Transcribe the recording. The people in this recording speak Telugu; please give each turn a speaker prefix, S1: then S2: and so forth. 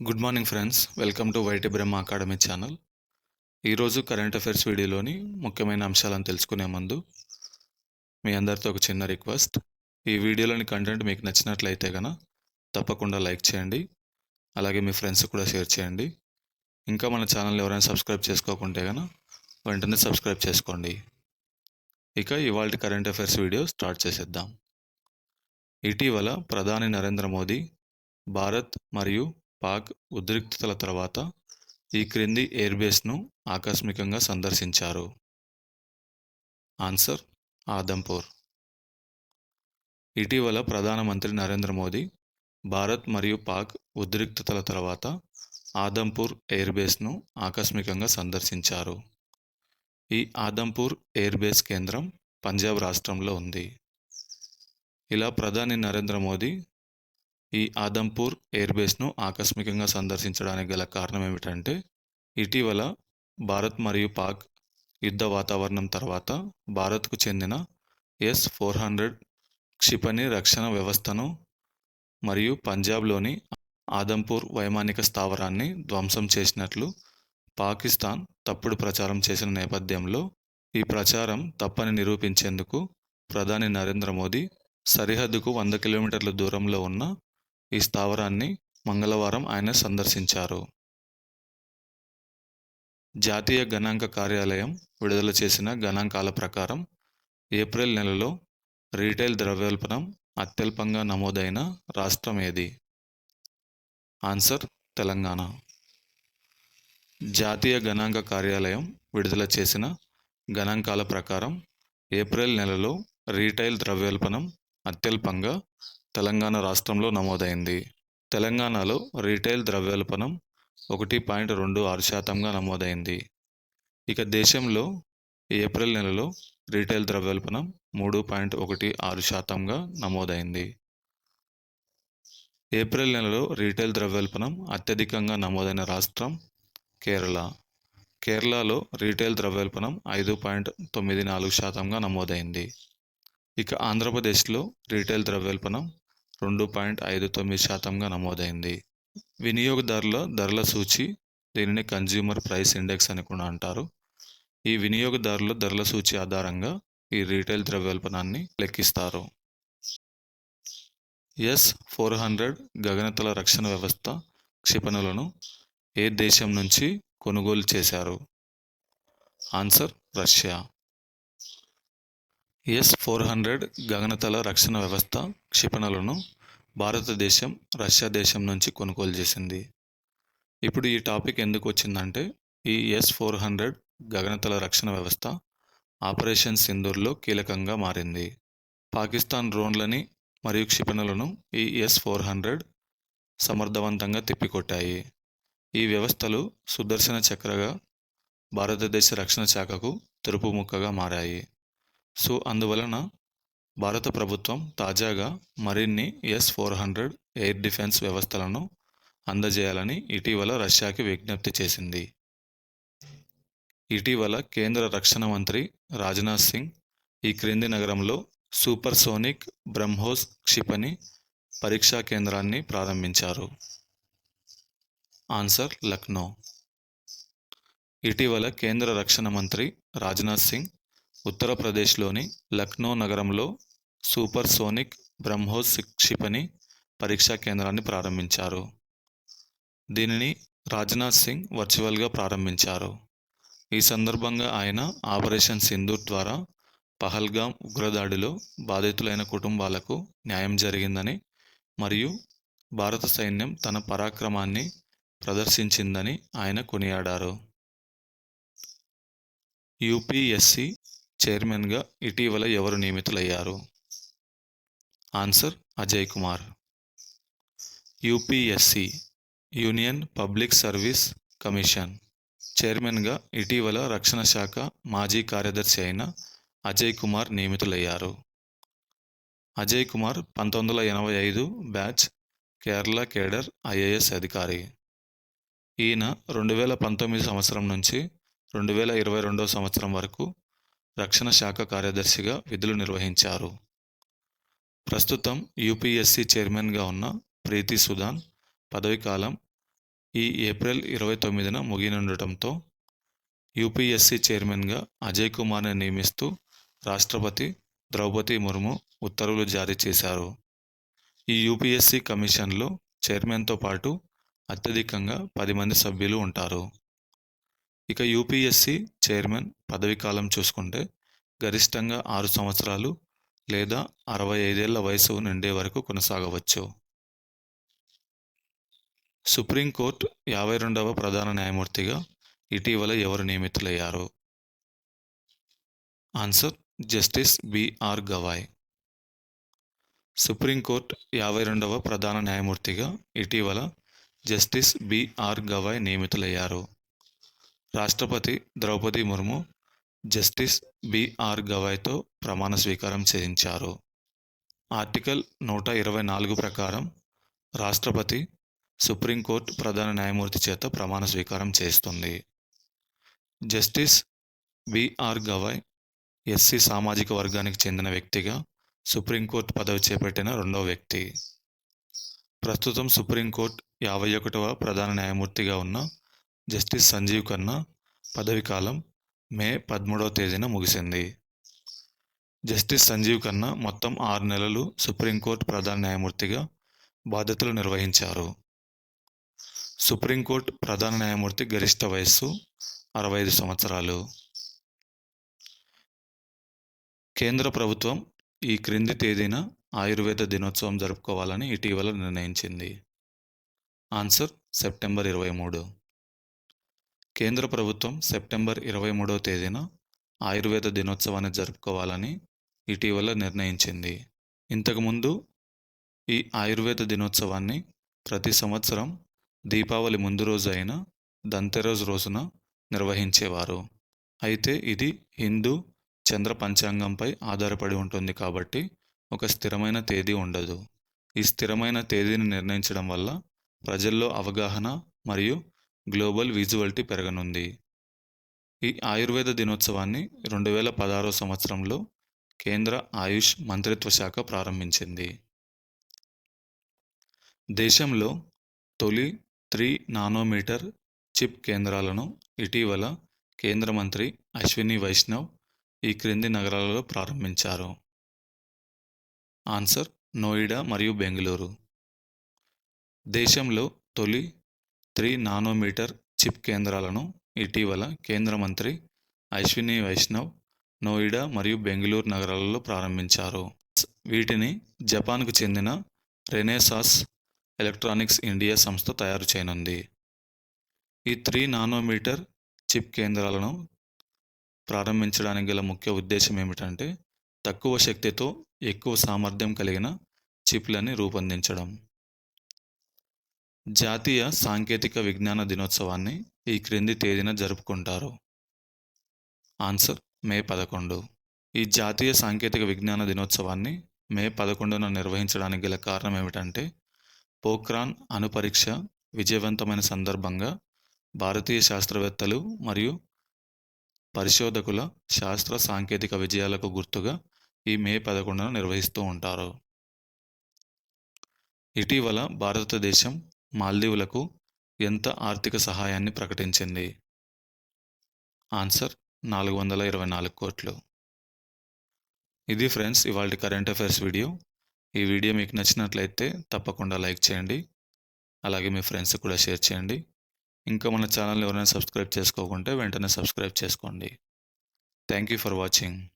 S1: Good morning friends welcome to YT Brahma academy channel ఈరోజు కరెంట్ అఫైర్స్ వీడియోలోని ముఖ్యమైన అంశాలను తెలుసుకునే ముందు మీ అందరితో ఒక చిన్న రిక్వెస్ట్ ఈ వీడియోలోని కంటెంట్ మీకు నచ్చినట్లయితే కనుక తప్పకుండా లైక్ చేయండి. అలాగే మీ ఫ్రెండ్స్ కూడా షేర్ చేయండి. ఇంకా మన ఛానల్ ఎవరైనా సబ్స్క్రైబ్ చేసుకోకుంటే కనుక వెంటనే సబ్స్క్రైబ్ చేసుకోండి. ఇక ఇవాళ కరెంట్ అఫైర్స్ వీడియో స్టార్ట్ చేసేద్దాం. ఇటీవల ప్రధాని నరేంద్ర మోదీ భారత్ మరియు పాక్ ఉద్రిక్తతల తర్వాత ఈ క్రింది ఎయిర్బేస్ను ఆకస్మికంగా సందర్శించారు. ఆన్సర్ ఆదంపూర్. ఇటీవల ప్రధానమంత్రి నరేంద్ర మోదీ భారత్ మరియు పాక్ ఉద్రిక్తతల తర్వాత ఆదంపూర్ ఎయిర్బేస్ను ఆకస్మికంగా సందర్శించారు. ఈ ఆదంపూర్ ఎయిర్బేస్ కేంద్రం పంజాబ్ రాష్ట్రంలో ఉంది. ఇలా ప్రధాని నరేంద్ర మోదీ ఈ ఆదంపూర్ ఎయిర్బేస్ను ఆకస్మికంగా సందర్శించడానికి గల కారణం ఏమిటంటే ఇటీవల భారత్ మరియు పాక్ యుద్ధ వాతావరణం తర్వాత భారత్కు చెందిన ఎస్ ఫోర్ హండ్రెడ్ క్షిపణి రక్షణ వ్యవస్థను మరియు పంజాబ్లోని ఆదంపూర్ వైమానిక స్థావరాన్ని ధ్వంసం చేసినట్లు పాకిస్తాన్ తప్పుడు ప్రచారం చేసిన నేపథ్యంలో ఈ ప్రచారం తప్పని నిరూపించేందుకు ప్రధాని నరేంద్ర మోదీ సరిహద్దుకు వంద కిలోమీటర్ల దూరంలో ఉన్న ఈ స్థావరాన్ని మంగళవారం ఆయన సందర్శించారు. జాతీయ గణాంక కార్యాలయం విడుదల చేసిన గణాంకాల ప్రకారం ఏప్రిల్ నెలలో రీటైల్ ద్రవ్యోల్బణం అత్యల్పంగా నమోదైన రాష్ట్రం ఏది? ఆన్సర్ తెలంగాణ. జాతీయ గణాంక కార్యాలయం విడుదల చేసిన గణాంకాల ప్రకారం ఏప్రిల్ నెలలో రీటైల్ ద్రవ్యోల్బణం అత్యల్పంగా తెలంగాణ రాష్ట్రంలో నమోదైంది. తెలంగాణలో రీటైల్ ద్రవ్యోల్బణం ఒకటి పాయింట్ రెండు ఆరు శాతంగా నమోదైంది. ఇక దేశంలో ఏప్రిల్ నెలలో రీటైల్ ద్రవ్యోల్బణం మూడు పాయింట్ ఒకటి ఆరు శాతంగా నమోదైంది. ఏప్రిల్ నెలలో రీటైల్ ద్రవ్యోల్బణం అత్యధికంగా నమోదైన రాష్ట్రం కేరళ. కేరళలో రీటైల్ ద్రవ్యోల్బణం ఐదు పాయింట్ తొమ్మిది నాలుగు శాతంగా నమోదైంది. ఇక ఆంధ్రప్రదేశ్లో రీటైల్ ద్రవ్యోల్బణం రెండు పాయింట్ ఐదు తొమ్మిది శాతంగా నమోదైంది. వినియోగదారుల ధరల సూచి దీనిని కన్జ్యూమర్ ప్రైస్ ఇండెక్స్ అని కూడా అంటారు. ఈ వినియోగదారుల ధరల సూచి ఆధారంగా ఈ రీటైల్ ద్రవ్యోల్బణాన్ని లెక్కిస్తారు. ఎస్ ఫోర్ హండ్రెడ్ గగనతల రక్షణ వ్యవస్థ క్షిపణులను ఏ దేశం నుంచి కొనుగోలు చేశారు? Answer Russia S four hundred గగనతల రక్షణ వ్యవస్థ క్షిపణులను భారతదేశం రష్యా దేశం నుంచి కొనుగోలు చేసింది. ఇప్పుడు ఈ టాపిక్ ఎందుకు వచ్చిందంటే ఈ ఎస్ ఫోర్ హండ్రెడ్ గగనతల రక్షణ వ్యవస్థ ఆపరేషన్ సింధూర్లో కీలకంగా మారింది. పాకిస్తాన్ డ్రోన్లని మరియు క్షిపణులను ఈ ఎస్ ఫోర్ హండ్రెడ్ సమర్థవంతంగా తిప్పికొట్టాయి. ఈ వ్యవస్థలు సుదర్శన చక్రగా భారతదేశ రక్షణ శాఖకు తెరుపు ముక్కగా మారాయి. సో అందువలన భారత ప్రభుత్వం తాజాగా మరిన్ని S four hundred air defence వ్యవస్థలను అందజేయాలని ఇటీవల రష్యాకి విజ్ఞప్తి చేసింది. ఇటీవల కేంద్ర రక్షణ మంత్రి రాజ్నాథ్ సింగ్ ఈ క్రింది నగరంలో సూపర్ సోనిక్ బ్రహ్మోస్ క్షిపణి పరీక్షా కేంద్రాన్ని ప్రారంభించారు. ఆన్సర్ లక్నో. ఇటీవల కేంద్ర రక్షణ మంత్రి రాజ్నాథ్ సింగ్ ఉత్తరప్రదేశ్లోని లక్నో నగరంలో సూపర్ సోనిక్ బ్రహ్మోస్ క్షిపణి పరీక్షా కేంద్రాన్ని ప్రారంభించారు. దీనిని రాజ్నాథ్ సింగ్ వర్చువల్గా ప్రారంభించారు. ఈ సందర్భంగా ఆయన ఆపరేషన్ సింధూర్ ద్వారా పహల్గాం ఉగ్రదాడిలో బాధితులైన కుటుంబాలకు న్యాయం జరిగిందని మరియు భారత సైన్యం తన పరాక్రమాన్ని ప్రదర్శించిందని ఆయన కొనియాడారు. యూపీఎస్సి చైర్మన్గా ఇటీవల ఎవరు నియమితులయ్యారు? Answer Ajay Kumar. UPSC union public service commission. చైర్మన్గా ఇటీవల రక్షణ శాఖ మాజీ కార్యదర్శి అయిన అజయ్ కుమార్ నియమితులయ్యారు. అజయ్ కుమార్ పంతొమ్మిది వందల ఎనభై ఐదు బ్యాచ్ కేరళ కేడర్ ఐఏఎస్ అధికారి. ఈయన రెండు వేల పంతొమ్మిది సంవత్సరం నుంచి రెండు వేల ఇరవై రెండో సంవత్సరం వరకు రక్షణ శాఖ కార్యదర్శిగా విధులు నిర్వహించారు. ప్రస్తుతం యూపీఎస్సీ చైర్మన్గా ఉన్న ప్రీతి సుదాన్ పదవీకాలం ఈ ఏప్రిల్ ఇరవై తొమ్మిదిన ముగినుండటంతో యూపీఎస్సీ చైర్మన్గా అజయ్ కుమార్ని నియమిస్తూ రాష్ట్రపతి ద్రౌపది ముర్ము ఉత్తర్వులు జారీ చేశారు. ఈ యూపీఎస్సీ కమిషన్లో చైర్మన్తో పాటు అత్యధికంగా పది మంది సభ్యులు ఉంటారు. ఇక యూపీఎస్సీ చైర్మన్ పదవి కాలం చూసుకుంటే గరిష్టంగా ఆరు సంవత్సరాలు లేదా అరవై ఐదేళ్ళ వయసు నిండే వరకు కొనసాగవచ్చు. సుప్రీంకోర్టు యాభై రెండవ ప్రధాన న్యాయమూర్తిగా ఇటీవల ఎవరు నియమితులయ్యారు? Answer justice BR Gavai. Supreme court యాభై రెండవ ప్రధాన న్యాయమూర్తిగా ఇటీవల జస్టిస్ బిఆర్ గవాయ్ నియమితులయ్యారు. రాష్ట్రపతి ద్రౌపది ముర్ము జస్టిస్ బిఆర్ గవాయ్తో ప్రమాణ స్వీకారం చేయించారు. ఆర్టికల్ నూట ఇరవై నాలుగు ప్రకారం రాష్ట్రపతి సుప్రీంకోర్టు ప్రధాన న్యాయమూర్తి చేత ప్రమాణ స్వీకారం చేస్తుంది జస్టిస్ బిఆర్ గవాయ్ ఎస్సీ సామాజిక వర్గానికి చెందిన వ్యక్తిగా సుప్రీంకోర్టు పదవి చేపట్టిన రెండవ వ్యక్తి. ప్రస్తుతం సుప్రీంకోర్టు యాభై ఒకటవ ప్రధాన న్యాయమూర్తిగా ఉన్న జస్టిస్ సంజీవ్ ఖన్నా పదవి కాలం మే పదమూడవ తేదీన ముగిసింది. జస్టిస్ సంజీవ్ ఖన్నా మొత్తం ఆరు నెలలు సుప్రీంకోర్టు ప్రధాన న్యాయమూర్తిగా బాధ్యతలు నిర్వహించారు. సుప్రీంకోర్టు ప్రధాన న్యాయమూర్తి గరిష్ట వయస్సు అరవై ఐదు సంవత్సరాలు. కేంద్ర ప్రభుత్వం ఈ క్రింది తేదీన ఆయుర్వేద దినోత్సవం జరుపుకోవాలని ఇటీవల నిర్ణయించింది. ఆన్సర్ సెప్టెంబర్ ఇరవై మూడు. కేంద్ర ప్రభుత్వం సెప్టెంబర్ ఇరవై మూడవ తేదీన ఆయుర్వేద దినోత్సవాన్ని జరుపుకోవాలని ఇటీవల నిర్ణయించింది. ఇంతకుముందు ఈ ఆయుర్వేద దినోత్సవాన్ని ప్రతి సంవత్సరం దీపావళి ముందు రోజు అయిన దంతెరోజ్ రోజున నిర్వహించేవారు. అయితే ఇది హిందూ చంద్ర పంచాంగంపై ఆధారపడి ఉంటుంది కాబట్టి ఒక స్థిరమైన తేదీ ఉండదు. ఈ స్థిరమైన తేదీని నిర్ణయించడం వల్ల ప్రజల్లో అవగాహన మరియు గ్లోబల్ విజువల్టీ పెరగనుంది. ఈ ఆయుర్వేద దినోత్సవాన్ని రెండు వేల పదహారో సంవత్సరంలో కేంద్ర ఆయుష్ మంత్రిత్వ శాఖ ప్రారంభించింది. దేశంలో తొలి త్రీ నానోమీటర్ చిప్ కేంద్రాలను ఇటీవల కేంద్ర మంత్రి అశ్విని వైష్ణవ్ ఈ క్రింది నగరాలలో ప్రారంభించారు. ఆన్సర్ నోయిడా మరియు బెంగళూరు. దేశంలో తొలి త్రీ నానోమీటర్ చిప్ కేంద్రాలను ఇటీవల కేంద్ర మంత్రి అశ్విని వైష్ణవ్ నోయిడా మరియు బెంగళూరు నగరాలలో ప్రారంభించారు. వీటిని జపాన్కు చెందిన రెనేసాస్ ఎలక్ట్రానిక్స్ ఇండియా సంస్థ తయారు చేయనుంది. ఈ త్రీ నానోమీటర్ చిప్ కేంద్రాలను ప్రారంభించడానికి గల ముఖ్య ఉద్దేశం ఏమిటంటే తక్కువ శక్తితో ఎక్కువ సామర్థ్యం కలిగిన చిప్లని రూపొందించడం. జాతీయ సాంకేతిక విజ్ఞాన దినోత్సవాన్ని ఈ క్రింది తేదీన జరుపుకుంటారు. ఆన్సర్ మే పదకొండు. ఈ జాతీయ సాంకేతిక విజ్ఞాన దినోత్సవాన్ని మే పదకొండున నిర్వహించడానికి గల కారణం ఏమిటంటే పోఖ్రాన్ అణుపరీక్ష విజయవంతమైన సందర్భంగా భారతీయ శాస్త్రవేత్తలు మరియు పరిశోధకుల శాస్త్ర సాంకేతిక విజయాలకు గుర్తుగా ఈ మే పదకొండున నిర్వహిస్తూ ఉంటారు. ఇటీవల భారతదేశం మాల్దీవులకు ఎంత ఆర్థిక సహాయాన్ని ప్రకటించింది? ఆన్సర్ నాలుగు వందల ఇరవై నాలుగు కోట్లు. ఇది ఫ్రెండ్స్ ఇవాళ కరెంట్ అఫైర్స్ వీడియో. ఈ వీడియో మీకు నచ్చినట్లయితే తప్పకుండా లైక్ చేయండి. అలాగే మీ ఫ్రెండ్స్ కూడా షేర్ చేయండి. ఇంకా మన ఛానల్ ఎవరైనా సబ్స్క్రైబ్ చేసుకోకుంటే వెంటనే సబ్స్క్రైబ్ చేసుకోండి. Thank you for watching.